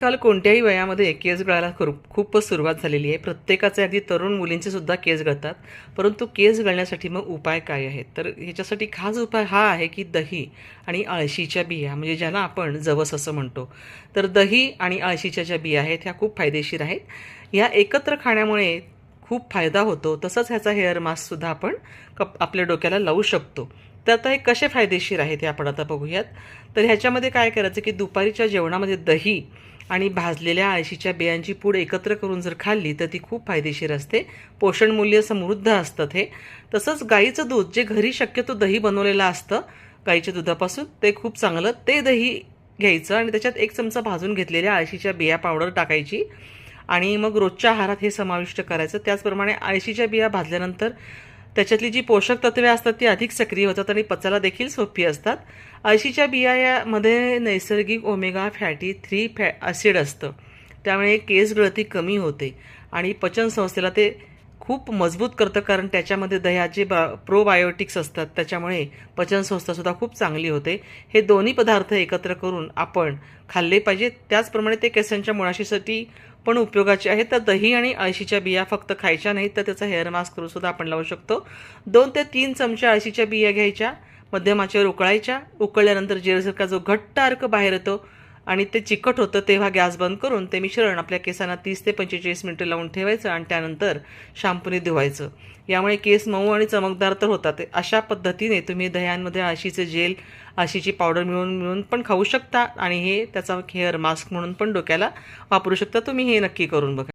काल कोणत्याही वयामध्ये केस गळायला खूप खूपच सुरुवात झालेली आहे. प्रत्येकाचे अगदी तरुण मुलींचे सुद्धा केस गळतात. परंतु केस गळण्यासाठी मग उपाय काय आहेत? तर ह्याच्यासाठी खास उपाय हा आहे की दही आणि अळशीच्या बिया म्हणजे ज्याला आपण जवस असं म्हणतो. तर दही आणि अळशीच्या ज्या बिया आहेत ह्या खूप फायदेशीर आहेत. ह्या एकत्र खाण्यामुळे खूप फायदा होतो. तसंच ह्याचा हेअर मास्कसुद्धा आपण कप आपल्या डोक्याला लावू शकतो. तर आता हे कसे फायदेशीर आहेत हे आपण आता बघूयात. तर ह्याच्यामध्ये काय करायचं की दुपारीच्या जेवणामध्ये दही आणि भाजलेल्या आळशीच्या बियांची पूड एकत्र करून जर खाल्ली तर ती खूप फायदेशीर असते. पोषण मूल्य समृद्ध असतं हे. तसंच गाईचं दूध जे घरी शक्यतो दही बनवलेलं असतं गाईच्या दुधापासून ते खूप चांगलं ते दही घ्यायचं आणि त्याच्यात एक चमचा भाजून घेतलेल्या आळशीच्या बिया पावडर टाकायची आणि मग रोजच्या आहारात हे समाविष्ट करायचं. त्याचप्रमाणे आळशीच्या बिया भाजल्यानंतर त्याच्यातली जी पोषक तत्वे असतात ती अधिक सक्रिय होतात आणि पचायला देखील सोपी असतात. अळशीच्या बिया यामध्ये नैसर्गिक ओमेगा फॅटी थ्री फॅ ॲसिड असतं. त्यामुळे केस गळती कमी होते आणि पचनसंस्थेला ते खूप मजबूत करतं कारण त्याच्यामध्ये दह्याचे बा प्रोबायोटिक्स असतात. त्याच्यामुळे पचनसंस्थासुद्धा खूप चांगली होते. हे दोन्ही पदार्थ एकत्र करून आपण खाल्ले पाहिजे त्याचप्रमाणे ते केसांच्या मुळाशीसाठी पण उपयोगाचे आहे. तर दही आणि अळशीच्या बिया फक्त खायच्या नाहीत तर त्याचा हेअर मास्क करून सुद्धा आपण लावू शकतो. दोन ते तीन चमचे अळशीच्या बिया घ्यायच्या मध्यमाच्यावर उकळायच्या उकळल्यानंतर जेलसारखा जो घट्ट अर्क बाहेर येतो आणि ते चिकट होतं तेव्हा गॅस बंद करून ते मिश्रण आपल्या केसांना तीस ते पंचेचाळीस मिनटं लावून ठेवायचं आणि त्यानंतर शॅम्पूने धुवायचं. यामुळे केस मऊ आणि चमकदार तर होतात. अशा पद्धतीने तुम्ही दह्यांमध्ये आशीचे जेल आशीची पावडर मिळून मिळून पण खाऊ शकता आणि हे त्याचा हेअर मास्क म्हणून पण डोक्याला वापरू शकता. तुम्ही हे नक्की करून बघा.